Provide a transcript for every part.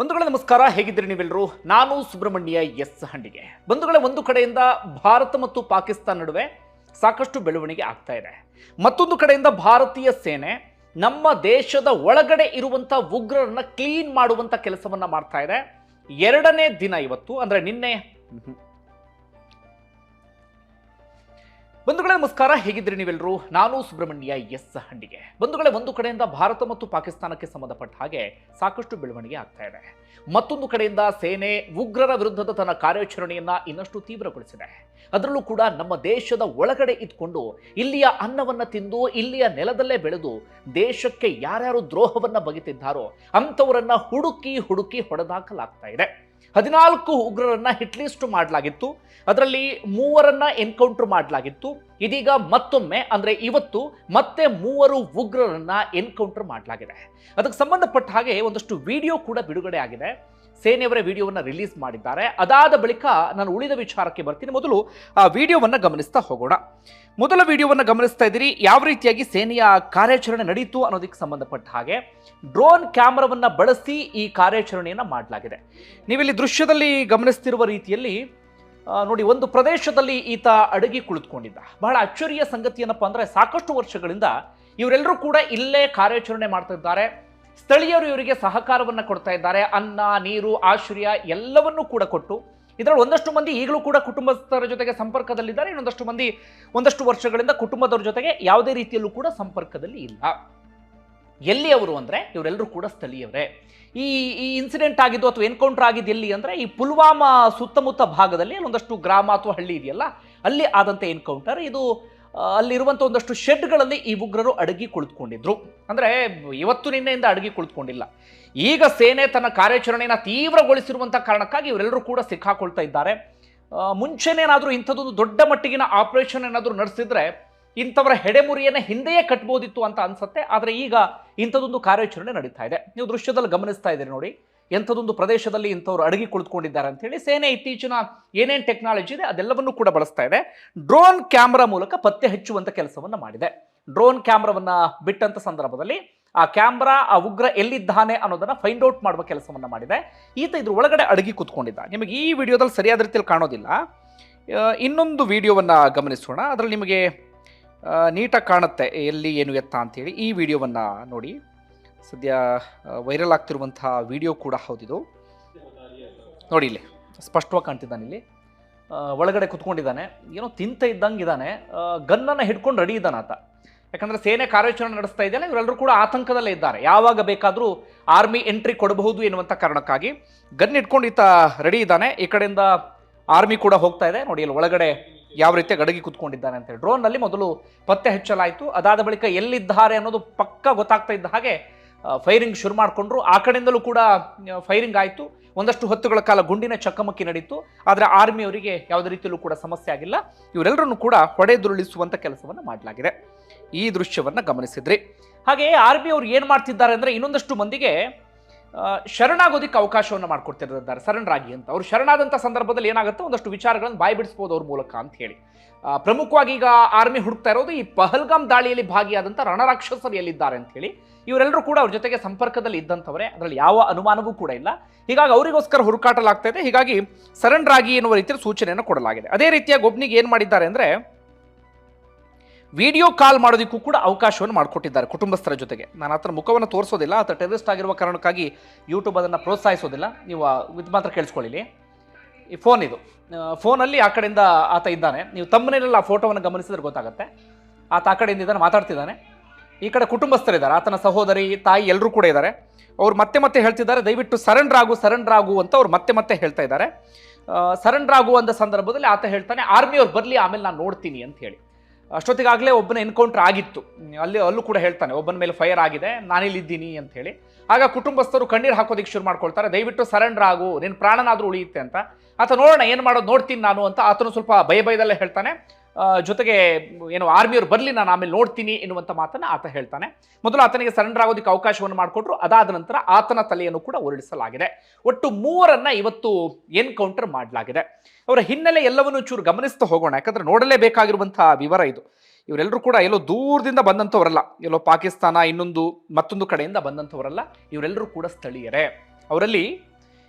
ಬಂಧುಗಳೇ ನಮಸ್ಕಾರ, ಹೇಗಿದ್ದೀರಿ ನೀವೆಲ್ಲರೂ? ನಾನು ಸುಬ್ರಹ್ಮಣ್ಯ ಎಸ್ ಹಂಡಿಗೆ. ಬಂಧುಗಳ, ಒಂದು ಕಡೆಯಿಂದ ಭಾರತ ಮತ್ತು ಪಾಕಿಸ್ತಾನ ನಡುವೆ ಸಾಕಷ್ಟು ಬೆಳವಣಿಗೆ ಆಗ್ತಾ ಇದೆ. ಮತ್ತೊಂದು ಕಡೆಯಿಂದ ಭಾರತೀಯ ಸೇನೆ ನಮ್ಮ ದೇಶದ ಒಳಗಡೆ ಇರುವಂಥ ಉಗ್ರರನ್ನ ಕ್ಲೀನ್ ಮಾಡುವಂತ ಕೆಲಸವನ್ನ ಮಾಡ್ತಾ ಇದೆ. ಎರಡನೇ ದಿನ ಇವತ್ತು, ಅಂದ್ರೆ ನಿನ್ನೆ ಬಂಧುಗಳೇ, ನಮಸ್ಕಾರ. ಹೇಗಿದ್ದೀರಿ ನೀವೆಲ್ಲರೂ? ನಾನು ಸುಬ್ರಹ್ಮಣ್ಯ ಎಸ್ ಹಂಡಿಗೆ. ಬಂಧುಗಳೇ, ಒಂದು ಕಡೆಯಿಂದ ಭಾರತ ಮತ್ತು ಪಾಕಿಸ್ತಾನಕ್ಕೆ ಸಂಬಂಧಪಟ್ಟ ಹಾಗೆ ಸಾಕಷ್ಟು ಬೆಳವಣಿಗೆ ಆಗ್ತಾ ಇದೆ. ಮತ್ತೊಂದು ಕಡೆಯಿಂದ ಸೇನೆ ಉಗ್ರರ ವಿರುದ್ಧದ ತನ್ನ ಕಾರ್ಯಾಚರಣೆಯನ್ನ ಇನ್ನಷ್ಟು ತೀವ್ರಗೊಳಿಸಿದೆ. ಅದರಲ್ಲೂ ಕೂಡ ನಮ್ಮ ದೇಶದ ಒಳಗಡೆ ಇದ್ಕೊಂಡು ಇಲ್ಲಿಯ ಅನ್ನವನ್ನ ತಿಂದು ಇಲ್ಲಿಯ ನೆಲದಲ್ಲೇ ಬೆಳೆದು ದೇಶಕ್ಕೆ ಯಾರ್ಯಾರು ದ್ರೋಹವನ್ನ ಬಗೆತಿದ್ದಾರೋ ಅಂಥವರನ್ನ ಹುಡುಕಿ ಹುಡುಕಿ ಹೊಡೆದಾಕಲಾಗ್ತಾ ಇದೆ. ಹದಿನಾಲ್ಕು ಉಗ್ರರನ್ನ ಹಿಟ್ಲಿಸ್ಟ್ ಮಾಡಲಾಗಿತ್ತು. ಅದರಲ್ಲಿ ಮೂವರನ್ನ ಎನ್ಕೌಂಟರ್ ಮಾಡಲಾಗಿತ್ತು. ಇದೀಗ ಮತ್ತೊಮ್ಮೆ, ಅಂದ್ರೆ ಇವತ್ತು ಮತ್ತೆ ಮೂವರು ಉಗ್ರರನ್ನ ಎನ್ಕೌಂಟರ್ ಮಾಡಲಾಗಿದೆ. ಅದಕ್ಕೆ ಸಂಬಂಧಪಟ್ಟ ಹಾಗೆ ಒಂದಷ್ಟು ವಿಡಿಯೋ ಕೂಡ ಬಿಡುಗಡೆ ಆಗಿದೆ. ಸೇನೆಯವರ ವಿಡಿಯೋವನ್ನು ರಿಲೀಸ್ ಮಾಡಿದ್ದಾರೆ. ಅದಾದ ಬಳಿಕ ನಾನು ಉಳಿದ ವಿಚಾರಕ್ಕೆ ಬರ್ತೀನಿ. ಮೊದಲು, ಆ, ವಿಡಿಯೋವನ್ನು ಗಮನಿಸ್ತಾ ಹೋಗೋಣ. ಮೊದಲ ವಿಡಿಯೋವನ್ನು ಗಮನಿಸ್ತಾ ಇದ್ದೀರಿ. ಯಾವ ರೀತಿಯಾಗಿ ಸೇನೆಯ ಕಾರ್ಯಾಚರಣೆ ನಡೀತು ಅನ್ನೋದಕ್ಕೆ ಸಂಬಂಧಪಟ್ಟ ಹಾಗೆ ಡ್ರೋನ್ ಕ್ಯಾಮ್ರಾವನ್ನು ಬಳಸಿ ಈ ಕಾರ್ಯಾಚರಣೆಯನ್ನು ಮಾಡಲಾಗಿದೆ. ನೀವಿಲ್ಲಿ ದೃಶ್ಯದಲ್ಲಿ ಗಮನಿಸ್ತಿರುವ ರೀತಿಯಲ್ಲಿ ನೋಡಿ, ಒಂದು ಪ್ರದೇಶದಲ್ಲಿ ಈತ ಅಡಗಿ ಕುಳಿತುಕೊಂಡಿದ್ದ. ಬಹಳ ಅಚ್ಚರಿಯ ಸಂಗತಿ ಏನಪ್ಪ ಅಂದರೆ ಸಾಕಷ್ಟು ವರ್ಷಗಳಿಂದ ಇವರೆಲ್ಲರೂ ಕೂಡ ಇಲ್ಲೇ ಕಾರ್ಯಾಚರಣೆ ಮಾಡ್ತಾ ಇದ್ದಾರೆ. ಸ್ಥಳೀಯರು ಇವರಿಗೆ ಸಹಕಾರವನ್ನು ಕೊಡ್ತಾ ಇದ್ದಾರೆ. ಅನ್ನ, ನೀರು, ಆಶ್ರಯ ಎಲ್ಲವನ್ನೂ ಕೂಡ ಕೊಟ್ಟು ಇದರಲ್ಲಿ ಒಂದಷ್ಟು ಮಂದಿ ಈಗಲೂ ಕೂಡ ಕುಟುಂಬಸ್ಥರ ಜೊತೆಗೆ ಸಂಪರ್ಕದಲ್ಲಿದ್ದಾರೆ. ಇನ್ನೊಂದಷ್ಟು ಮಂದಿ ಒಂದಷ್ಟು ವರ್ಷಗಳಿಂದ ಕುಟುಂಬದವ್ರ ಜೊತೆಗೆ ಯಾವುದೇ ರೀತಿಯಲ್ಲೂ ಕೂಡ ಸಂಪರ್ಕದಲ್ಲಿ ಇಲ್ಲ. ಎಲ್ಲಿ ಅವರು ಅಂದ್ರೆ ಇವರೆಲ್ಲರೂ ಕೂಡ ಸ್ಥಳೀಯವರೇ. ಈ ಈ ಇನ್ಸಿಡೆಂಟ್ ಆಗಿದ್ದು ಅಥವಾ ಎನ್ಕೌಂಟರ್ ಆಗಿದ್ದು ಎಲ್ಲಿ ಅಂದ್ರೆ ಈ ಪುಲ್ವಾಮಾ ಸುತ್ತಮುತ್ತ ಭಾಗದಲ್ಲಿ ಒಂದಷ್ಟು ಗ್ರಾಮ ಅಥವಾ ಹಳ್ಳಿ ಇದೆಯಲ್ಲ, ಅಲ್ಲಿ ಆದಂಥ ಎನ್ಕೌಂಟರ್ ಇದು ಅಲ್ಲಿರುವಂಥ ಒಂದಷ್ಟು ಶೆಡ್ಗಳಲ್ಲಿ ಈ ಉಗ್ರರು ಅಡಗಿ ಕುಳಿತುಕೊಂಡಿದ್ರು. ಅಂದ್ರೆ ಇವತ್ತು ನಿನ್ನೆಯಿಂದ ಅಡಗಿ ಕುಳಿತುಕೊಂಡಿಲ್ಲ. ಈಗ ಸೇನೆ ತನ್ನ ಕಾರ್ಯಾಚರಣೆಯನ್ನು ತೀವ್ರಗೊಳಿಸಿರುವಂಥ ಕಾರಣಕ್ಕಾಗಿ ಇವರೆಲ್ಲರೂ ಕೂಡ ಸಿಕ್ಕಾಕೊಳ್ತಾ ಇದ್ದಾರೆ. ಮುಂಚೆನೇನಾದರೂ ಇಂಥದ್ದೊಂದು ದೊಡ್ಡ ಮಟ್ಟಿಗಿನ ಆಪರೇಷನ್ ಏನಾದರೂ ನಡೆಸಿದ್ರೆ ಇಂಥವರ ಹೆಡೆಮುರಿಯನ್ನು ಹಿಂದೆಯೇ ಕಟ್ಬೋದಿತ್ತು ಅಂತ ಅನ್ಸುತ್ತೆ. ಆದರೆ ಈಗ ಇಂಥದೊಂದು ಕಾರ್ಯಾಚರಣೆ ನಡೀತಾ ಇದೆ. ನೀವು ದೃಶ್ಯದಲ್ಲಿ ಗಮನಿಸ್ತಾ ಇದ್ದೀರಿ ನೋಡಿ. ಎಂಥದೊಂದು ಪ್ರದೇಶದಲ್ಲಿ ಇಂಥವ್ರು ಅಡಗಿ ಕುಳಿತುಕೊಂಡಿದ್ದಾರೆ ಅಂತ ಹೇಳಿ ಸೇನೆ ಇತ್ತೀಚಿನ ಏನೇನು ಟೆಕ್ನಾಲಜಿ ಇದೆ ಅದೆಲ್ಲವನ್ನೂ ಕೂಡ ಬಳಸ್ತಾ ಇದೆ. ಡ್ರೋನ್ ಕ್ಯಾಮ್ರಾ ಮೂಲಕ ಪತ್ತೆ ಹಚ್ಚುವಂತ ಕೆಲಸವನ್ನ ಮಾಡಿದೆ. ಡ್ರೋನ್ ಕ್ಯಾಮ್ರಾವನ್ನ ಬಿಟ್ಟಂತ ಸಂದರ್ಭದಲ್ಲಿ ಆ ಕ್ಯಾಮ್ರಾ ಆ ಉಗ್ರ ಎಲ್ಲಿದ್ದಾನೆ ಅನ್ನೋದನ್ನ ಫೈಂಡ್ ಔಟ್ ಮಾಡುವ ಕೆಲಸವನ್ನ ಮಾಡಿದೆ. ಈತ ಇದ್ರ ಒಳಗಡೆ ಅಡಗಿ ಕೂತ್ಕೊಂಡಿದ್ದ. ನಿಮಗೆ ಈ ವಿಡಿಯೋದಲ್ಲಿ ಸರಿಯಾದ ರೀತಿಯಲ್ಲಿ ಕಾಣೋದಿಲ್ಲ. ಇನ್ನೊಂದು ವಿಡಿಯೋವನ್ನ ಗಮನಿಸೋಣ. ಅದರಲ್ಲಿ ನಿಮಗೆ ನೀಟಾಗಿ ಕಾಣುತ್ತೆ ಎಲ್ಲಿ ಏನು ಎತ್ತ ಅಂತೇಳಿ ಈ ವಿಡಿಯೋವನ್ನು ನೋಡಿ. ಸದ್ಯ ವೈರಲ್ ಆಗ್ತಿರುವಂತಹ ವಿಡಿಯೋ ಕೂಡ ಹೌದಿದು. ನೋಡಿ ಇಲ್ಲಿ, ಸ್ಪಷ್ಟವಾಗಿ ಕಾಣ್ತಿದ್ದಾನೆ ಇಲ್ಲಿ. ಒಳಗಡೆ ಕುತ್ಕೊಂಡಿದ್ದಾನೆ. ಏನೋ ತಿಂತ ಇದ್ದಂಗೆ ಇದ್ದಾನೆ. ಗನ್ನನ್ನು ಹಿಡ್ಕೊಂಡು ರೆಡಿ ಇದ್ದಾನೆ ಆತ. ಯಾಕಂದರೆ ಸೇನೆ ಕಾರ್ಯಾಚರಣೆ ನಡೆಸ್ತಾ ಇದೆಯಲ್ಲ, ಇವರೆಲ್ಲರೂ ಕೂಡ ಆತಂಕದಲ್ಲೇ ಇದ್ದಾರೆ. ಯಾವಾಗ ಬೇಕಾದರೂ ಆರ್ಮಿ ಎಂಟ್ರಿ ಕೊಡಬಹುದು ಎನ್ನುವಂಥ ಕಾರಣಕ್ಕಾಗಿ ಗನ್ ಇಟ್ಕೊಂಡು ಈತ ರೆಡಿ ಇದ್ದಾನೆ. ಈ ಕಡೆಯಿಂದ ಆರ್ಮಿ ಕೂಡ ಹೋಗ್ತಾ ಇದೆ. ನೋಡಿ ಇಲ್ಲಿ ಒಳಗಡೆ ಯಾವ ರೀತಿ ಗಡಗಿ ಕುತ್ಕೊಂಡಿದ್ದಾನೆ ಅಂತೇಳಿ ಡ್ರೋನ್ನಲ್ಲಿ ಮೊದಲು ಪತ್ತೆ ಹಚ್ಚಲಾಯಿತು. ಅದಾದ ಬಳಿಕ ಎಲ್ಲಿದ್ದಾರೆ ಅನ್ನೋದು ಪಕ್ಕ ಗೊತ್ತಾಗ್ತಾ ಇದ್ದ ಹಾಗೆ ಫೈರಿಂಗ್ ಶುರು ಮಾಡಿಕೊಂಡ್ರು. ಆ ಕಡೆಯಿಂದಲೂ ಕೂಡ ಫೈರಿಂಗ್ ಆಯಿತು. ಒಂದಷ್ಟು ಹೊತ್ತುಗಳ ಕಾಲ ಗುಂಡಿನ ಚಕಮಕಿ ನಡೀತು. ಆದರೆ ಆರ್ಮಿಯವರಿಗೆ ಯಾವುದೇ ರೀತಿಯಲ್ಲೂ ಕೂಡ ಸಮಸ್ಯೆ ಆಗಿಲ್ಲ. ಇವರೆಲ್ಲರನ್ನು ಕೂಡ ಹೊಡೆದುರುಳಿಸುವಂಥ ಕೆಲಸವನ್ನು ಮಾಡಲಾಗಿದೆ. ಈ ದೃಶ್ಯವನ್ನು ಗಮನಿಸಿದ್ರಿ. ಹಾಗೆಯೇ ಆರ್ಮಿ ಅವರು ಏನು ಮಾಡ್ತಿದ್ದಾರೆ ಅಂದರೆ ಇನ್ನೊಂದಷ್ಟು ಮಂದಿಗೆ ಶರಣಾಗೋದಿಕ್ಕೆ ಅವಕಾಶವನ್ನು ಮಾಡಿಕೊಡ್ತಿರ್ತಾರೆ ಶರಣರಾಗಿ ಅಂತ. ಅವ್ರು ಶರಣಾದಂಥ ಸಂದರ್ಭದಲ್ಲಿ ಏನಾಗುತ್ತೆ ಒಂದಷ್ಟು ವಿಚಾರಗಳನ್ನು ಬಾಯಿ ಬಿಡಿಸ್ಬೋದು ಅವ್ರ ಮೂಲಕ ಅಂತ ಹೇಳಿ. ಪ್ರಮುಖವಾಗಿ ಈಗ ಆರ್ಮಿ ಹುಡುಕ್ತಾ ಇರೋದು ಈ ಪಹಲ್ಗಾಮ್ ದಾಳಿಯಲ್ಲಿ ಭಾಗಿಯಾದಂಥ ರಣರಾಕ್ಷಸರು ಎಲ್ಲಿದ್ದಾರೆ ಅಂತ ಹೇಳಿ. ಇವರೆಲ್ಲರೂ ಕೂಡ ಅವ್ರ ಜೊತೆಗೆ ಸಂಪರ್ಕದಲ್ಲಿ ಇದ್ದಂಥವರೇ. ಅದರಲ್ಲಿ ಯಾವ ಅನುಮಾನವೂ ಕೂಡ ಇಲ್ಲ. ಹೀಗಾಗಿ ಅವರಿಗೋಸ್ಕರ ಹುಡುಕಾಟಲಾಗ್ತಾ ಇದೆ. ಹೀಗಾಗಿ ಸರಣ್ ರಾಗಿ ಎನ್ನುವ ರೀತಿಯಲ್ಲಿ ಸೂಚನೆಯನ್ನು ಕೊಡಲಾಗಿದೆ. ಅದೇ ರೀತಿಯಾಗಿ ಒಬ್ನಿಗೆ ಏನು ಮಾಡಿದ್ದಾರೆ ಅಂದರೆ ವಿಡಿಯೋ ಕಾಲ್ ಮಾಡೋದಕ್ಕೂ ಕೂಡ ಅವಕಾಶವನ್ನು ಮಾಡಿಕೊಟ್ಟಿದ್ದಾರೆ ಕುಟುಂಬಸ್ಥರ ಜೊತೆಗೆ. ನಾನು ಆತನ ಮುಖವನ್ನು ತೋರಿಸೋದಿಲ್ಲ, ಆತ ಟೆರರಿಸ್ಟ್ ಆಗಿರುವ ಕಾರಣಕ್ಕಾಗಿ ಯೂಟ್ಯೂಬ್ ಅದನ್ನು ಪ್ರೋತ್ಸಾಹಿಸೋದಿಲ್ಲ. ನೀವು ಇದು ಮಾತ್ರ ಕೇಳಿಸ್ಕೊಳ್ಳಿ ಈ ಫೋನ್ ಇದು. ಫೋನಲ್ಲಿ ಆ ಕಡೆಯಿಂದ ಆತ ಇದ್ದಾನೆ. ನೀವು ತಮ್ಮನೇಲೆಲ್ಲ ಆ ಫೋಟೋವನ್ನು ಗಮನಿಸಿದ್ರೆ ಗೊತ್ತಾಗುತ್ತೆ. ಆತ ಆ ಕಡೆಯಿಂದ ಇದ್ದಾನೆ, ಮಾತಾಡ್ತಿದ್ದಾನೆ. ಈ ಕಡೆ ಕುಟುಂಬಸ್ಥರಿದ್ದಾರೆ. ಆತನ ಸಹೋದರಿ, ತಾಯಿ ಎಲ್ಲರೂ ಕೂಡ ಇದ್ದಾರೆ. ಅವರು ಮತ್ತೆ ಮತ್ತೆ ಹೇಳ್ತಿದ್ದಾರೆ, ದಯವಿಟ್ಟು ಸರೆಂಡರ್ ಆಗು ಸರೆಂಡರ್ ಆಗು ಅಂತ ಅವ್ರು ಮತ್ತೆ ಮತ್ತೆ ಹೇಳ್ತಾ ಇದ್ದಾರೆ. ಸರೆಂಡರ್ ಆಗುವಂಥ ಸಂದರ್ಭದಲ್ಲಿ ಆತ ಹೇಳ್ತಾನೆ ಆರ್ಮಿಯವ್ರು ಬರಲಿ, ಆಮೇಲೆ ನಾನು ನೋಡ್ತೀನಿ ಅಂತ ಹೇಳಿ. ಅಷ್ಟೊತ್ತಿಗಾಗಲೇ ಒಬ್ಬನ ಎನ್ಕೌಂಟರ್ ಆಗಿತ್ತು. ಅಲ್ಲಿ ಅಲ್ಲೂ ಕೂಡ ಹೇಳ್ತಾನೆ, ಒಬ್ಬನ ಮೇಲೆ ಫೈರ್ ಆಗಿದೆ, ನಾನಿಲ್ಲಿದ್ದೀನಿ ಅಂತ ಹೇಳಿ. ಆಗ ಕುಟುಂಬಸ್ಥರು ಕಣ್ಣೀರು ಹಾಕೋದಕ್ಕೆ ಶುರು ಮಾಡ್ಕೊಳ್ತಾರೆ, ದಯವಿಟ್ಟು ಸರೆಂಡರ್ ಆಗು ನಿನ್ನ ಪ್ರಾಣನಾದರೂ ಉಳಿಯುತ್ತೆ ಅಂತ. ಆತ, ನೋಡೋಣ, ಏನು ಮಾಡೋದು, ನೋಡ್ತೀನಿ ನಾನು ಅಂತ ಆತನು ಸ್ವಲ್ಪ ಭಯ ಭಯದಲ್ಲೇ ಹೇಳ್ತಾನೆ. ಜೊತೆಗೆ ಏನು ಆರ್ಮಿಯವ್ರು ಬರಲಿ, ನಾನು ಆಮೇಲೆ ನೋಡ್ತೀನಿ ಎನ್ನುವಂಥ ಮಾತನ್ನು ಆತ ಹೇಳ್ತಾನೆ. ಮೊದಲು ಆತನಿಗೆ ಸರೆಂಡರ್ ಆಗೋದಕ್ಕೆ ಅವಕಾಶವನ್ನು ಮಾಡಿಕೊಟ್ರು, ಅದಾದ ನಂತರ ಆತನ ತಲೆಯನ್ನು ಕೂಡ ಉರುಳಿಸಲಾಗಿದೆ ಒಟ್ಟು ಮೂವರನ್ನ ಇವತ್ತು ಎನ್ಕೌಂಟರ್ ಮಾಡಲಾಗಿದೆ. ಅವರ ಹಿನ್ನೆಲೆ ಎಲ್ಲವನ್ನೂ ಚೂರು ಗಮನಿಸ್ತಾ ಹೋಗೋಣ, ಯಾಕಂದ್ರೆ ನೋಡಲೇಬೇಕಾಗಿರುವಂತಹ ವಿವರ ಇದು. ಇವರೆಲ್ಲರೂ ಕೂಡ ಎಲ್ಲೋ ದೂರದಿಂದ ಬಂದಂಥವರಲ್ಲ, ಎಲ್ಲೋ ಪಾಕಿಸ್ತಾನ ಇನ್ನೊಂದು ಮತ್ತೊಂದು ಕಡೆಯಿಂದ ಬಂದಂಥವರಲ್ಲ, ಇವರೆಲ್ಲರೂ ಕೂಡ ಸ್ಥಳೀಯರೇ. ಅವರಲ್ಲಿ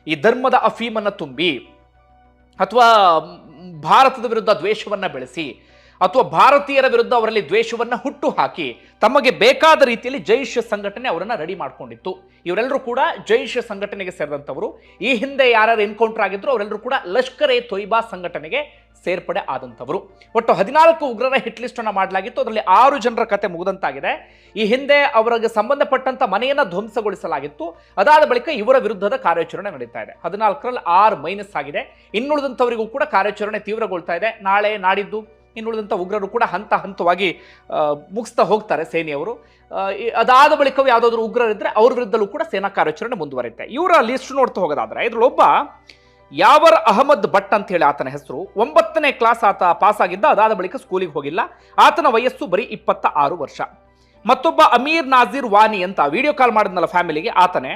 ಈ ಧರ್ಮದ ಅಫೀಮನ್ನು ತುಂಬಿ, ಅಥವಾ ಭಾರತದ ವಿರುದ್ಧ ದ್ವೇಷವನ್ನ ಬೆಳೆಸಿ ಅಥವಾ ಭಾರತೀಯರ ವಿರುದ್ಧ ಅವರಲ್ಲಿ ದ್ವೇಷವನ್ನ ಹುಟ್ಟು ಹಾಕಿ ತಮಗೆ ಬೇಕಾದ ರೀತಿಯಲ್ಲಿ ಜೈಷ್ ಸಂಘಟನೆ ಅವರನ್ನ ರೆಡಿ ಮಾಡಿಕೊಂಡಿತ್ತು. ಇವರೆಲ್ಲರೂ ಕೂಡ ಜೈಷ್ ಸಂಘಟನೆಗೆ ಸೇರಿದಂಥವರು. ಈ ಹಿಂದೆ ಯಾರ್ಯಾರು ಎನ್ಕೌಂಟರ್ ಆಗಿದ್ರು ಅವರೆಲ್ಲರೂ ಕೂಡ ಲಷ್ಕರ್ ಎ ತೊಯ್ಬಾ ಸಂಘಟನೆಗೆ ಸೇರ್ಪಡೆ ಆದಂಥವರು. ಒಟ್ಟು ಹದಿನಾಲ್ಕು ಉಗ್ರರ ಹಿಟ್ ಲಿಸ್ಟ್ ಅನ್ನ ಮಾಡಲಾಗಿತ್ತು. ಅದರಲ್ಲಿ ಆರು ಜನರ ಕತೆ ಮುಗಿದಂತಾಗಿದೆ. ಈ ಹಿಂದೆ ಅವರಿಗೆ ಸಂಬಂಧಪಟ್ಟಂತ ಮನೆಯನ್ನ ಧ್ವಂಸಗೊಳಿಸಲಾಗಿತ್ತು. ಅದಾದ ಬಳಿಕ ಇವರ ವಿರುದ್ಧದ ಕಾರ್ಯಾಚರಣೆ ನಡೀತಾ ಇದೆ. ಹದಿನಾಲ್ಕರಲ್ಲಿ ಆರು ಮೈನಸ್ ಆಗಿದೆ. ಇನ್ನುಳಿದಂಥವರಿಗೂ ಕೂಡ ಕಾರ್ಯಾಚರಣೆ ತೀವ್ರಗೊಳ್ತಾ ಇದೆ. ನಾಳೆ ನಾಡಿದ್ದು ಇನ್ನುಳಿದಂಥ ಉಗ್ರರು ಕೂಡ ಹಂತ ಹಂತವಾಗಿ ಮುಗಿಸ್ತಾ ಹೋಗ್ತಾರೆ ಸೇನೆಯವರು. ಅದಾದ ಬಳಿಕವೂ ಯಾವುದಾದ್ರು ಉಗ್ರರಿದ್ದರೆ ಅವ್ರ ವಿರುದ್ಧಲೂ ಕೂಡ ಸೇನಾ ಕಾರ್ಯಾಚರಣೆ ಮುಂದುವರಿಯುತ್ತೆ. ಇವರ ಲಿಸ್ಟ್ ನೋಡ್ತಾ ಹೋಗೋದಾದ್ರೆ, ಇದ್ರಲ್ಲೊಬ್ಬ ಯಾವರ್ ಅಹಮದ್ ಭಟ್ ಅಂತ ಹೇಳಿ ಆತನ ಹೆಸರು. ಒಂಬತ್ತನೇ ಕ್ಲಾಸ್ ಆತ ಪಾಸ್ ಆಗಿದ್ದ, ಅದಾದ ಬಳಿಕ ಸ್ಕೂಲಿಗೆ ಹೋಗಿಲ್ಲ. ಆತನ ವಯಸ್ಸು ಬರೀ ಇಪ್ಪತ್ತ ಆರು ವರ್ಷ. ಮತ್ತೊಬ್ಬ ಅಮೀರ್ ನಾಜೀರ್ ವಾನಿ ಅಂತ ವಿಡಿಯೋ ಕಾಲ್ ಮಾಡಿದ್ನಲ್ಲ ಫ್ಯಾಮಿಲಿಗೆ ಆತನೇ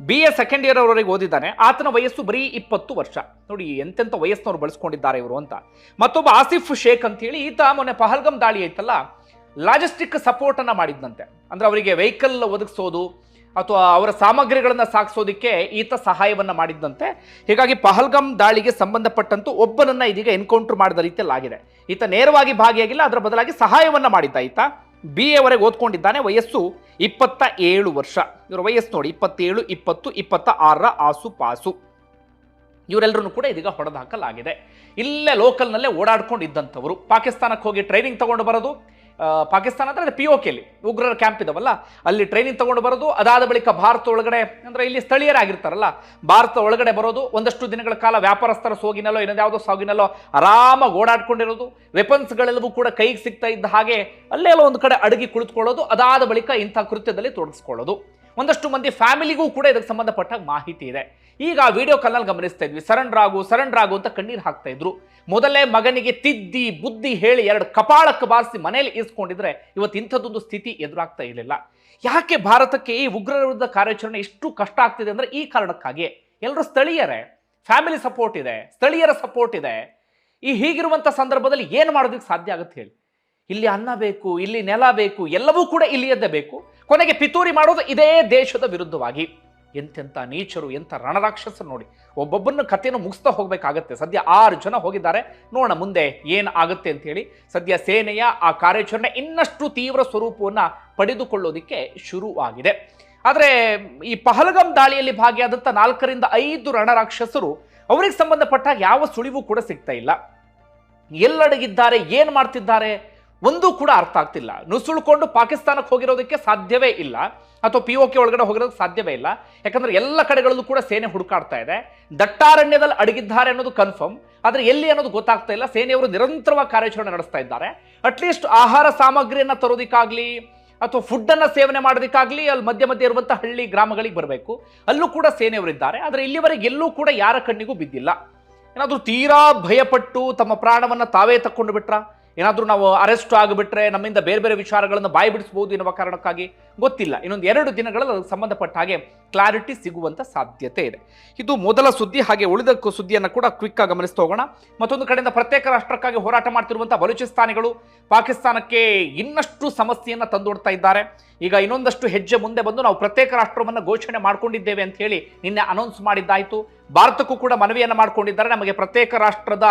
ಬಿ ಎ ಸೆಕೆಂಡ್ ಇಯರ್ ಅವರವರೆಗೆ ಓದಿದ್ದಾನೆ. ಆತನ ವಯಸ್ಸು ಬರೀ ಇಪ್ಪತ್ತು ವರ್ಷ. ನೋಡಿ ಎಂತೆಂಥ ವಯಸ್ಸಿನವ್ರು ಬಳಸ್ಕೊಂಡಿದ್ದಾರೆ ಇವರು ಅಂತ. ಮತ್ತೊಬ್ಬ ಆಸಿಫ್ ಶೇಖ್ ಅಂತ ಹೇಳಿ ಈತ ಮೊನ್ನೆ ಪಹಲ್ಗಮ್ ದಾಳಿ ಐತಲ್ಲ ಲಾಜಿಸ್ಟಿಕ್ ಸಪೋರ್ಟ್ ಅನ್ನ ಮಾಡಿದ್ದಂತೆ ಅಂದ್ರೆ ಅವರಿಗೆ ವೆಹಿಕಲ್ ಒದಗಿಸೋದು ಅಥವಾ ಅವರ ಸಾಮಗ್ರಿಗಳನ್ನು ಸಾಗಿಸೋದಕ್ಕೆ ಈತ ಸಹಾಯವನ್ನು ಮಾಡಿದ್ದಂತೆ. ಹೀಗಾಗಿ ಪಹಲ್ಗಮ್ ದಾಳಿಗೆ ಸಂಬಂಧಪಟ್ಟಂತೂ ಒಬ್ಬನನ್ನು ಇದೀಗ ಎನ್ಕೌಂಟರ್ ಮಾಡಿದ ರೀತಿಯಲ್ಲಿ ಆಗಿದೆ ಈತ ನೇರವಾಗಿ ಭಾಗಿಯಾಗಿಲ್ಲ, ಅದರ ಬದಲಾಗಿ ಸಹಾಯವನ್ನು ಮಾಡಿದ್ದ ಈತ. ಬಿ ಎವರೆಗೆ ಓದ್ಕೊಂಡಿದ್ದಾನೆ, ವಯಸ್ಸು ಇಪ್ಪತ್ತ ಏಳು ವರ್ಷ. ಇವರ ವಯಸ್ಸು ನೋಡಿ, ಇಪ್ಪತ್ತೇಳು, ಇಪ್ಪತ್ತು, ಇಪ್ಪತ್ತ ಆರರ ಆಸು ಪಾಸು ಇವರೆಲ್ಲರೂ ಕೂಡ ಇದೀಗ ಹೊಡೆದು ಹಾಕಲಾಗಿದೆ ಇಲ್ಲೇ ಲೋಕಲ್ನಲ್ಲೇ ಓಡಾಡ್ಕೊಂಡಿದ್ದಂಥವರು. ಪಾಕಿಸ್ತಾನಕ್ಕೆ ಹೋಗಿ ಟ್ರೈನಿಂಗ್ ತಗೊಂಡು ಬರೋದು ಪಾಕಿಸ್ತಾನ ಅಂದರೆ ಪಿ ಒ ಕೆಲಿ ಉಗ್ರರ ಕ್ಯಾಂಪ್ ಇದಾವಲ್ಲ, ಅಲ್ಲಿ ಟ್ರೈನಿಂಗ್ ತಗೊಂಡು ಬರೋದು, ಅದಾದ ಬಳಿಕ ಭಾರತ ಒಳಗಡೆ, ಅಂದರೆ ಇಲ್ಲಿ ಸ್ಥಳೀಯರಾಗಿರ್ತಾರಲ್ಲ, ಭಾರತ ಒಳಗಡೆ ಬರೋದು ಒಂದಷ್ಟು ದಿನಗಳ ಕಾಲ ವ್ಯಾಪಾರಸ್ಥರ ಸೋಗಿನಲ್ಲೋ ಇನ್ನೊಂದು ಯಾವುದೋ ಸಾಗಿನಲ್ಲೋ, ಆರಾಮಾಗಿ ಓಡಾಡ್ಕೊಂಡಿರೋದು. ವೆಪನ್ಸ್ಗಳೆಲ್ಲವೂ ಕೂಡ ಕೈಗೆ ಸಿಗ್ತಾ ಇದ್ದ ಹಾಗೆ ಅಲ್ಲೇ ಎಲ್ಲ ಒಂದು ಕಡೆ ಅಡಗಿ ಕುಳಿತುಕೊಳ್ಳೋದು, ಅದಾದ ಬಳಿಕ ಇಂಥ ಕೃತ್ಯದಲ್ಲಿ ತೊಡಗಿಸ್ಕೊಳ್ಳೋದು. ಒಂದಷ್ಟು ಮಂದಿ ಫ್ಯಾಮಿಲಿಗೂ ಕೂಡ ಇದಕ್ಕೆ ಸಂಬಂಧಪಟ್ಟ ಮಾಹಿತಿ ಇದೆ. ಈಗ ವಿಡಿಯೋ ಕಾಲ್ನಲ್ಲಿ ಗಮನಿಸ್ತಾ ಇದ್ವಿ. ಸರೆಂಡರ್ ಆಗು ಅಂತ ಕಣ್ಣೀರು ಹಾಕ್ತಾ ಇದ್ರು. ಮೊದಲೇ ಮಗನಿಗೆ ತಿದ್ದಿ, ಬುದ್ಧಿ ಹೇಳಿ ಎರಡು ಕಪಾಳಕ್ಕೆ ಬಾರಿಸಿ ಮನೆಯಲ್ಲಿ ಈಸ್ಕೊಂಡಿದ್ರೆ ಇವತ್ತು ಇಂಥದ್ದೊಂದು ಸ್ಥಿತಿ ಎದುರಾಗ್ತಾ ಇರಲಿಲ್ಲ. ಯಾಕೆ ಭಾರತಕ್ಕೆ ಈ ಉಗ್ರರ ವಿರುದ್ಧ ಕಾರ್ಯಾಚರಣೆ ಎಷ್ಟು ಕಷ್ಟ ಆಗ್ತಿದೆ ಅಂದರೆ ಈ ಕಾರಣಕ್ಕಾಗಿ. ಎಲ್ಲರೂ ಸ್ಥಳೀಯರೇ, ಫ್ಯಾಮಿಲಿ ಸಪೋರ್ಟ್ ಇದೆ, ಸ್ಥಳೀಯರ ಸಪೋರ್ಟ್ ಇದೆ. ಈ ಹೀಗಿರುವಂಥ ಸಂದರ್ಭದಲ್ಲಿ ಏನು ಮಾಡೋದಕ್ಕೆ ಸಾಧ್ಯ ಆಗುತ್ತೆ ಹೇಳಿ. ಇಲ್ಲಿ ಅನ್ನ ಬೇಕು, ಇಲ್ಲಿ ನೆಲ ಬೇಕು, ಎಲ್ಲವೂ ಕೂಡ ಇಲ್ಲಿಯದ್ದೇ ಬೇಕು. ಕೊನೆಗೆ ಪಿತೂರಿ ಮಾಡೋದು ಇದೇ ದೇಶದ ವಿರುದ್ಧವಾಗಿ. ಎಂತೆಂಥ ನೀಚರು, ಎಂಥ ರಣರಾಕ್ಷಸರು ನೋಡಿ. ಒಬ್ಬೊಬ್ಬನ ಕಥೆಯನ್ನು ಮುಗಿಸ್ತಾ ಹೋಗಬೇಕಾಗತ್ತೆ. ಸದ್ಯ ಆರು ಜನ ಹೋಗಿದ್ದಾರೆ. ನೋಡೋಣ ಮುಂದೆ ಏನು ಆಗುತ್ತೆ ಅಂತ ಹೇಳಿ. ಸದ್ಯ ಸೇನೆಯ ಆ ಕಾರ್ಯಾಚರಣೆ ಇನ್ನಷ್ಟು ತೀವ್ರ ಸ್ವರೂಪವನ್ನು ಪಡೆದುಕೊಳ್ಳೋದಕ್ಕೆ ಶುರುವಾಗಿದೆ. ಆದರೆ ಈ ಪಹಲ್ಗಮ್ ದಾಳಿಯಲ್ಲಿ ಭಾಗಿಯಾದಂಥ ನಾಲ್ಕರಿಂದ ಐದು ರಣರಾಕ್ಷಸರು ಅವರಿಗೆ ಸಂಬಂಧಪಟ್ಟ ಯಾವ ಸುಳಿವು ಕೂಡ ಸಿಗ್ತಾ ಇಲ್ಲ. ಎಲ್ಲಡಗಿದ್ದಾರೆ, ಏನು ಮಾಡ್ತಿದ್ದಾರೆ? ಒಂದೂ ಕೂಡ ಅರ್ಥ ಆಗ್ತಿಲ್ಲ. ನುಸುಳ್ಕೊಂಡು ಪಾಕಿಸ್ತಾನಕ್ಕೆ ಹೋಗಿರೋದಕ್ಕೆ ಸಾಧ್ಯವೇ ಇಲ್ಲ. ಅಥವಾ ಪಿ ಕೆ ಒಳಗಡೆ ಹೋಗಿರೋದಕ್ಕೆ ಸಾಧ್ಯವೇ ಇಲ್ಲ. ಯಾಕಂದ್ರೆ ಎಲ್ಲ ಕಡೆಗಳಲ್ಲೂ ಕೂಡ ಸೇನೆ ಹುಡುಕಾಡ್ತಾ ಇದೆ. ದಟ್ಟಾರಣ್ಯದಲ್ಲಿ ಅಡಗಿದ್ದಾರೆ ಅನ್ನೋದು ಕನ್ಫರ್ಮ್ ಆದರೆ ಎಲ್ಲಿ ಅನ್ನೋದು ಗೊತ್ತಾಗ್ತಾ ಇಲ್ಲ. ಸೇನೆಯವರು ನಿರಂತರವಾಗಿ ಕಾರ್ಯಾಚರಣೆ ನಡೆಸ್ತಾ ಇದ್ದಾರೆ. ಅಟ್ಲೀಸ್ಟ್ ಆಹಾರ ಸಾಮಗ್ರಿಯನ್ನು ತರೋದಕ್ಕಾಗ್ಲಿ, ಅಥವಾ ಫುಡ್ಡನ್ನು ಸೇವನೆ ಮಾಡೋದಕ್ಕಾಗಲಿ, ಅಲ್ಲಿ ಮಧ್ಯ ಮಧ್ಯ ಇರುವಂಥ ಹಳ್ಳಿ ಗ್ರಾಮಗಳಿಗೆ ಬರಬೇಕು. ಅಲ್ಲೂ ಕೂಡ ಸೇನೆಯವರಿದ್ದಾರೆ ಆದರೆ ಇಲ್ಲಿವರೆಗೆ ಎಲ್ಲೂ ಕೂಡ ಯಾರ ಕಣ್ಣಿಗೂ ಬಿದ್ದಿಲ್ಲ. ಏನಾದರೂ ತೀರಾ ಭಯಪಟ್ಟು ತಮ್ಮ ಪ್ರಾಣವನ್ನು ತಾವೇ ತಕ್ಕೊಂಡು ಬಿಟ್ರ? ಏನಾದರೂ ನಾವು ಅರೆಸ್ಟ್ ಆಗಿಬಿಟ್ರೆ ನಮ್ಮಿಂದ ಬೇರೆ ಬೇರೆ ವಿಚಾರಗಳನ್ನು ಬಾಯಿ ಬಿಡಿಸಬಹುದು ಎನ್ನುವ ಕಾರಣಕ್ಕಾಗಿ ಗೊತ್ತಿಲ್ಲ. ಇನ್ನೊಂದು ಎರಡು ದಿನಗಳಲ್ಲಿ ಅದಕ್ಕೆ ಸಂಬಂಧಪಟ್ಟ ಹಾಗೆ ಕ್ಲಾರಿಟಿ ಸಿಗುವಂಥ ಸಾಧ್ಯತೆ ಇದೆ. ಇದು ಮೊದಲ ಸುದ್ದಿ, ಹಾಗೆ ಉಳಿದ ಸುದ್ದಿಯನ್ನು ಕೂಡ ಕ್ವಿಕ್ ಆಗಿ ಗಮನಿಸ್ತಾ ಹೋಗೋಣ. ಮತ್ತೊಂದು ಕಡೆಯಿಂದ ಪ್ರತ್ಯೇಕ ರಾಷ್ಟ್ರಕ್ಕಾಗಿ ಹೋರಾಟ ಮಾಡ್ತಿರುವಂಥ ಬಲೂಚಿಸ್ತಾನಿಗಳು ಪಾಕಿಸ್ತಾನಕ್ಕೆ ಇನ್ನಷ್ಟು ಸಮಸ್ಯೆಯನ್ನು ತಂದೊಡ್ತಾ ಇದ್ದಾರೆ. ಈಗ ಇನ್ನೊಂದಷ್ಟು ಹೆಜ್ಜೆ ಮುಂದೆ ಬಂದು ನಾವು ಪ್ರತ್ಯೇಕ ರಾಷ್ಟ್ರವನ್ನು ಘೋಷಣೆ ಮಾಡ್ಕೊಂಡಿದ್ದೇವೆ ಅಂತ ಹೇಳಿ ನಿನ್ನೆ ಅನೌನ್ಸ್ ಮಾಡಿದ್ದಾಯಿತು. ಭಾರತಕ್ಕೂ ಕೂಡ ಮನವಿಯನ್ನು ಮಾಡ್ಕೊಂಡಿದ್ದಾರೆ. ನಮಗೆ ಪ್ರತ್ಯೇಕ ರಾಷ್ಟ್ರದ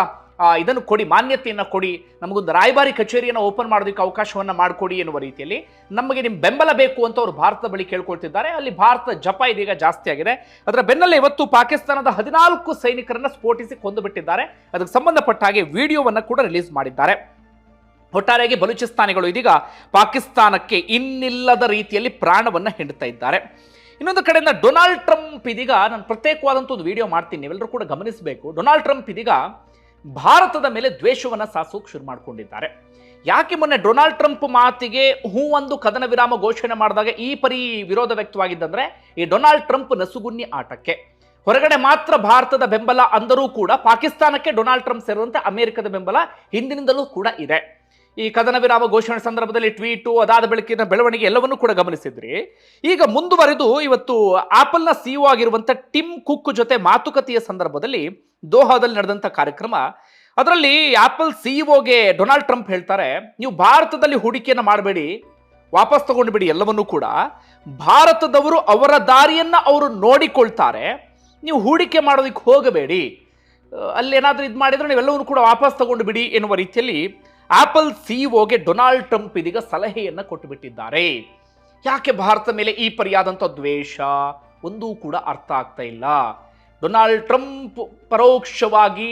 ಇದನ್ನು ಕೊಡಿ, ಮಾನ್ಯತೆಯನ್ನು ಕೊಡಿ, ನಮಗೊಂದು ರಾಯಭಾರಿ ಕಚೇರಿಯನ್ನು ಓಪನ್ ಮಾಡೋದಕ್ಕೆ ಅವಕಾಶವನ್ನು ಮಾಡಿಕೊಡಿ ಎನ್ನುವ ರೀತಿಯಲ್ಲಿ ನಮಗೆ ನಿಮ್ಮ ಬೆಂಬಲ ಬೇಕು ಅಂತ ಅವರು ಭಾರತದ ಬಳಿ ಕೇಳ್ಕೊಳ್ತಿದ್ದಾರೆ. ಅಲ್ಲಿ ಭಾರತದ ಜಪ ಇದೀಗ ಜಾಸ್ತಿ ಆಗಿದೆ. ಅದರ ಬೆನ್ನಲ್ಲೇ ಇವತ್ತು ಪಾಕಿಸ್ತಾನದ ಹದಿನಾಲ್ಕು ಸೈನಿಕರನ್ನು ಸ್ಫೋಟಿಸಿ ಕೊಂದುಬಿಟ್ಟಿದ್ದಾರೆ. ಅದಕ್ಕೆ ಸಂಬಂಧಪಟ್ಟ ಹಾಗೆ ವಿಡಿಯೋವನ್ನು ಕೂಡ ರಿಲೀಸ್ ಮಾಡಿದ್ದಾರೆ. ಒಟ್ಟಾರೆಯಾಗಿ ಬಲೂಚಿಸ್ತಾನಿಗಳು ಇದೀಗ ಪಾಕಿಸ್ತಾನಕ್ಕೆ ಇನ್ನಿಲ್ಲದ ರೀತಿಯಲ್ಲಿ ಪ್ರಾಣವನ್ನು ಹಿಂಡ್ತಾ ಇದ್ದಾರೆ. ಇನ್ನೊಂದು ಕಡೆಯಿಂದ ಡೊನಾಲ್ಡ್ ಟ್ರಂಪ್ ಇದೀಗ, ನಾನು ಪ್ರತ್ಯೇಕವಾದಂಥ ಒಂದು ವಿಡಿಯೋ ಮಾಡ್ತೀನಿ ನೀವೆಲ್ಲರೂ ಕೂಡ ಗಮನಿಸಬೇಕು. ಡೊನಾಲ್ಡ್ ಟ್ರಂಪ್ ಇದೀಗ ಭಾರತದ ಮೇಲೆ ದ್ವೇಷವನ್ನು ಸಾಸೋಕೆ ಶುರು ಮಾಡಿಕೊಂಡಿದ್ದಾರೆ. ಯಾಕೆ ಮೊನ್ನೆ ಡೊನಾಲ್ಡ್ ಟ್ರಂಪ್ ಮಾತಿಗೆ ಹೂ ಒಂದು ಕದನ ವಿರಾಮ ಘೋಷಣೆ ಮಾಡಿದಾಗ ಈ ಪರಿ ವಿರೋಧ ವ್ಯಕ್ತವಾಗಿದ್ದಂದ್ರೆ ಈ ಡೊನಾಲ್ಡ್ ಟ್ರಂಪ್ ನಸುಗುನ್ನಿ ಆಟಕ್ಕೆ. ಹೊರಗಡೆ ಮಾತ್ರ ಭಾರತದ ಬೆಂಬಲ ಅಂದರೂ ಕೂಡ ಪಾಕಿಸ್ತಾನಕ್ಕೆ ಡೊನಾಲ್ಡ್ ಟ್ರಂಪ್ ಸೇರುವಂತೆ ಅಮೆರಿಕದ ಬೆಂಬಲ ಹಿಂದಿನಿಂದಲೂ ಕೂಡ ಇದೆ. ಈ ಕದನ ವಿರಾಮ ಘೋಷಣೆ ಸಂದರ್ಭದಲ್ಲಿ ಟ್ವೀಟು, ಅದಾದ ಬೆಳಕಿನ ಬೆಳವಣಿಗೆ ಎಲ್ಲವನ್ನೂ ಕೂಡ ಗಮನಿಸಿದ್ರಿ. ಈಗ ಮುಂದುವರೆದು ಇವತ್ತು ಆಪಲ್ನ ಸಿಇಒ ಆಗಿರುವಂಥ ಟಿಮ್ ಕುಕ್ ಜೊತೆ ಮಾತುಕತೆಯ ಸಂದರ್ಭದಲ್ಲಿ ದೋಹಾದಲ್ಲಿ ನಡೆದಂಥ ಕಾರ್ಯಕ್ರಮ. ಅದರಲ್ಲಿ ಆಪಲ್ ಸಿಇಒಗೆ ಡೊನಾಲ್ಡ್ ಟ್ರಂಪ್ ಹೇಳ್ತಾರೆ, ನೀವು ಭಾರತದಲ್ಲಿ ಹೂಡಿಕೆಯನ್ನು ಮಾಡಬೇಡಿ, ವಾಪಸ್ ತಗೊಂಡು ಬಿಡಿ ಎಲ್ಲವನ್ನೂ ಕೂಡ. ಭಾರತದವರು ಅವರ ದಾರಿಯನ್ನ ಅವರು ನೋಡಿಕೊಳ್ತಾರೆ, ನೀವು ಹೂಡಿಕೆ ಮಾಡೋದಕ್ಕೆ ಹೋಗಬೇಡಿ. ಅಲ್ಲೇನಾದರೂ ಇದು ಮಾಡಿದರೆ ನೀವೆಲ್ಲವನ್ನೂ ಕೂಡ ವಾಪಸ್ ತಗೊಂಡು ಬಿಡಿ ಎನ್ನುವ ರೀತಿಯಲ್ಲಿ ಆಪಲ್ ಸಿಇಒಗೆ ಡೊನಾಲ್ಡ್ ಟ್ರಂಪ್ ಇದೀಗ ಸಲಹೆಯನ್ನು ಕೊಟ್ಟುಬಿಟ್ಟಿದ್ದಾರೆ. ಯಾಕೆ ಭಾರತ ಮೇಲೆ ಈ ಪರಿಯಾದಂಥ ದ್ವೇಷ? ಒಂದೂ ಕೂಡ ಅರ್ಥ ಆಗ್ತಾ ಇಲ್ಲ. ಡೊನಾಲ್ಡ್ ಟ್ರಂಪ್ ಪರೋಕ್ಷವಾಗಿ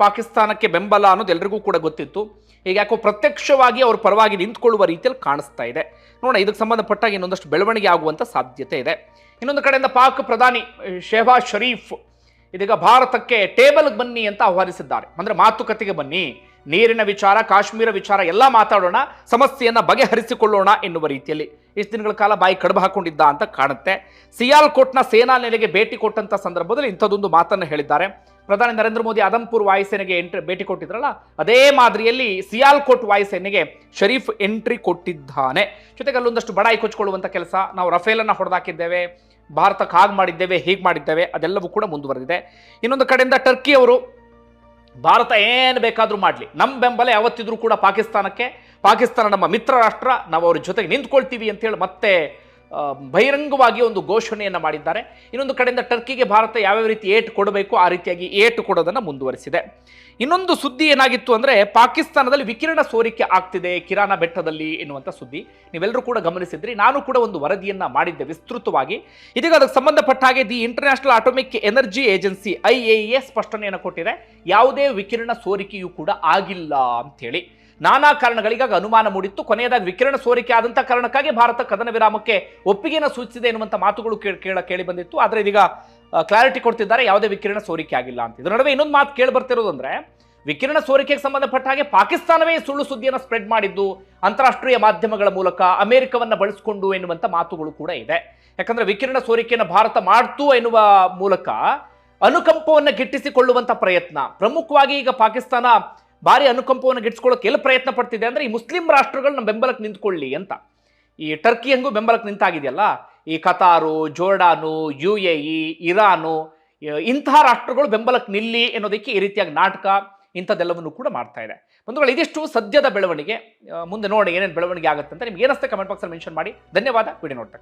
ಪಾಕಿಸ್ತಾನಕ್ಕೆ ಬೆಂಬಲ ಅನ್ನೋದು ಎಲ್ರಿಗೂ ಕೂಡ ಗೊತ್ತಿತ್ತು. ಈಗ ಯಾಕೋ ಪ್ರತ್ಯಕ್ಷವಾಗಿ ಅವ್ರ ಪರವಾಗಿ ನಿಂತ್ಕೊಳ್ಳುವ ರೀತಿಯಲ್ಲಿ ಕಾಣಿಸ್ತಾ ಇದೆ. ನೋಡೋಣ, ಇದಕ್ಕೆ ಸಂಬಂಧಪಟ್ಟಾಗ ಇನ್ನೊಂದಷ್ಟು ಬೆಳವಣಿಗೆ ಆಗುವಂಥ ಸಾಧ್ಯತೆ ಇದೆ. ಇನ್ನೊಂದು ಕಡೆಯಿಂದ ಪಾಕ್ ಪ್ರಧಾನಿ ಶೆಹಬಾಜ್ ಶರೀಫ್ ಇದೀಗ ಭಾರತಕ್ಕೆ ಟೇಬಲ್ಗೆ ಬನ್ನಿ ಅಂತ ಆಹ್ವಾನಿಸಿದ್ದಾರೆ. ಅಂದರೆ ಮಾತುಕತೆಗೆ ಬನ್ನಿ. ನೀರಿನ ವಿಚಾರ, ಕಾಶ್ಮೀರ ವಿಚಾರ ಎಲ್ಲ ಮಾತಾಡೋಣ, ಸಮಸ್ಯೆಯನ್ನು ಬಗೆಹರಿಸಿಕೊಳ್ಳೋಣ ಎನ್ನುವ ರೀತಿಯಲ್ಲಿ. ಇಷ್ಟು ದಿನಗಳ ಕಾಲ ಬಾಯಿ ಕಡುಬು ಹಾಕೊಂಡಿದ್ದ ಅಂತ ಕಾಣುತ್ತೆ. ಸಿಯಾಲ್ಕೋಟ್ನ ಸೇನಾ ನೆಲೆಗೆ ಭೇಟಿ ಕೊಟ್ಟಂತ ಸಂದರ್ಭದಲ್ಲಿ ಇಂಥದ್ದೊಂದು ಮಾತನ್ನು ಹೇಳಿದ್ದಾರೆ. ಪ್ರಧಾನಿ ನರೇಂದ್ರ ಮೋದಿ ಆದಂಪುರ್ ವಾಯುಸೇನೆಗೆ ಎಂಟ್ರಿ ಭೇಟಿ ಕೊಟ್ಟಿದ್ರಲ್ಲ, ಅದೇ ಮಾದರಿಯಲ್ಲಿ ಸಿಯಾಲ್ಕೋಟ್ ವಾಯುಸೇನೆಗೆ ಶರೀಫ್ ಎಂಟ್ರಿ ಕೊಟ್ಟಿದ್ದಾನೆ. ಜೊತೆಗೆ ಅಲ್ಲೊಂದಷ್ಟು ಬಡಾಯಿ ಕೊಚ್ಕೊಳ್ಳುವಂಥ ಕೆಲಸ ನಾವು ರಫೇಲನ್ನು ಹೊಡೆದಾಕಿದ್ದೇವೆ, ಭಾರತಕ್ಕೆ ಹಾಗೆ ಮಾಡಿದ್ದೇವೆ, ಹೀಗೆ ಮಾಡಿದ್ದೇವೆ, ಅದೆಲ್ಲವೂ ಕೂಡ ಮುಂದುವರೆದಿದೆ. ಇನ್ನೊಂದು ಕಡೆಯಿಂದ ಟರ್ಕಿ ಅವರು ಭಾರತ ಏನು ಬೇಕಾದರೂ ಮಾಡಲಿ. ನಮ್ಮ ಬೆಂಬಲ ಯಾವತ್ತಿದ್ರೂ ಕೂಡ ಪಾಕಿಸ್ತಾನಕ್ಕೆ. ಪಾಕಿಸ್ತಾನ ನಮ್ಮ ಮಿತ್ರ ರಾಷ್ಟ್ರ ನಾವು ಅವ್ರ ಜೊತೆಗೆ ನಿಂತ್ಕೊಳ್ತೀವಿ ಅಂತೇಳಿ ಮತ್ತೆ ಬಹಿರಂಗವಾಗಿ ಒಂದು ಘೋಷಣೆಯನ್ನು ಮಾಡಿದ್ದಾರೆ. ಇನ್ನೊಂದು ಕಡೆಯಿಂದ ಟರ್ಕಿಗೆ ಭಾರತ ಯಾವ್ಯಾವ ರೀತಿ ಏಟು ಕೊಡಬೇಕು, ಆ ರೀತಿಯಾಗಿ ಏಟು ಕೊಡೋದನ್ನು ಮುಂದುವರಿಸಿದೆ. ಇನ್ನೊಂದು ಸುದ್ದಿ ಏನಾಗಿತ್ತು ಅಂದರೆ, ಪಾಕಿಸ್ತಾನದಲ್ಲಿ ವಿಕಿರಣ ಸೋರಿಕೆ ಆಗ್ತಿದೆ, ಕಿರಾನ ಬೆಟ್ಟದಲ್ಲಿ ಎನ್ನುವಂಥ ಸುದ್ದಿ. ನೀವೆಲ್ಲರೂ ಕೂಡ ಗಮನಿಸಿದ್ರಿ. ನಾನು ಕೂಡ ಒಂದು ವರದಿಯನ್ನು ಮಾಡಿದ್ದೆ ವಿಸ್ತೃತವಾಗಿ. ಇದೀಗ ಅದಕ್ಕೆ ಸಂಬಂಧಪಟ್ಟ ಹಾಗೆ the International Atomic Energy Agency I A ಸ್ಪಷ್ಟನೆಯನ್ನು ಕೊಟ್ಟಿದೆ. ಯಾವುದೇ ವಿಕಿರಣ ಸೋರಿಕೆಯೂ ಕೂಡ ಆಗಿಲ್ಲ ಅಂತೇಳಿ. ನಾನಾ ಕಾರಣಗಳಿಗಾಗಿ ಅನುಮಾನ ಮೂಡಿತ್ತು. ಕೊನೆಯದಾಗಿ ವಿಕಿರಣ ಸೋರಿಕೆ ಆದಂಥ ಕಾರಣಕ್ಕಾಗಿ ಭಾರತ ಕದನ ವಿರಾಮಕ್ಕೆ ಒಪ್ಪಿಗೆಯನ್ನು ಸೂಚಿಸಿದೆ ಎನ್ನುವಂಥ ಮಾತುಗಳು ಕೇಳ ಕೇಳ ಬಂದಿತ್ತು. ಆದರೆ ಇದೀಗ ಕ್ಲಾರಿಟಿ ಕೊಡ್ತಿದ್ದಾರೆ. ಯಾವುದೇ ವಿಕಿರಣ ಸೋರಿಕೆ ಆಗಿಲ್ಲ ಅಂತ. ಇದರ ನಡುವೆ ಇನ್ನೊಂದು ಮಾತು ಕೇಳಿ ಬರ್ತಿರೋದು ಅಂದ್ರೆ, ವಿಕಿರಣ ಸೋರಿಕೆಗೆ ಸಂಬಂಧಪಟ್ಟ ಹಾಗೆ ಪಾಕಿಸ್ತಾನವೇ ಸುಳ್ಳು ಸುದ್ದಿಯನ್ನು ಸ್ಪ್ರೆಡ್ ಮಾಡಿದ್ದು ಅಂತಾರಾಷ್ಟ್ರೀಯ ಮಾಧ್ಯಮಗಳ ಮೂಲಕ ಅಮೆರಿಕವನ್ನು ಬಳಸಿಕೊಂಡು ಎನ್ನುವಂಥ ಮಾತುಗಳು ಕೂಡ ಇದೆ. ಯಾಕಂದ್ರೆ ವಿಕಿರಣ ಸೋರಿಕೆಯನ್ನು ಭಾರತ ಮಾಡ್ತು ಎನ್ನುವ ಮೂಲಕ ಅನುಕಂಪವನ್ನು ಗಿಟ್ಟಿಸಿಕೊಳ್ಳುವಂಥ ಪ್ರಯತ್ನ. ಪ್ರಮುಖವಾಗಿ ಈಗ ಪಾಕಿಸ್ತಾನ ಭಾರಿ ಅನುಕಂಪವನ್ನು ಗಿಟ್ಸ್ಕೊಳ್ಳೋಕೆ ಎಲ್ಲಿ ಪ್ರಯತ್ನ ಪಡ್ತಿದೆ ಅಂದರೆ ಈ ಮುಸ್ಲಿಂ ರಾಷ್ಟ್ರಗಳು ನಮ್ಮ ಬೆಂಬಲಕ್ಕೆ ನಿಂತ್ಕೊಳ್ಳಿ ಅಂತ. ಈ ಟರ್ಕಿ ಹೆಂಗೂ ಬೆಂಬಲಕ್ಕೆ ನಿಂತಾಗಿದೆಯಲ್ಲ? ಈ Qatar, Jordan U A E Iran ಇಂತಹ ರಾಷ್ಟ್ರಗಳು ಬೆಂಬಲಕ್ಕೆ ನಿಲ್ಲಿ ಅನ್ನೋದಕ್ಕೆ ಈ ರೀತಿಯಾಗಿ ನಾಟಕ ಇಂಥದ್ದೆಲ್ಲವನ್ನು ಕೂಡ ಮಾಡ್ತಾ ಇದೆ. ಬಂಧುಗಳು, ಇದಿಷ್ಟು ಸದ್ಯದ ಬೆಳವಣಿಗೆ. ಮುಂದೆ ನೋಡಿ ಏನೇನು ಬೆಳವಣಿಗೆ ಆಗುತ್ತೆ ಅಂತ ನಿಮ್ಗೆ ಏನಿಸ್ತೆ ಕಮೆಂಟ್ ಬಾಕ್ಸಲ್ಲಿ ಮೆನ್ಷನ್ ಮಾಡಿ. ಧನ್ಯವಾದ. ವಿಡಿಯೋ ನೋಡ್ತಾ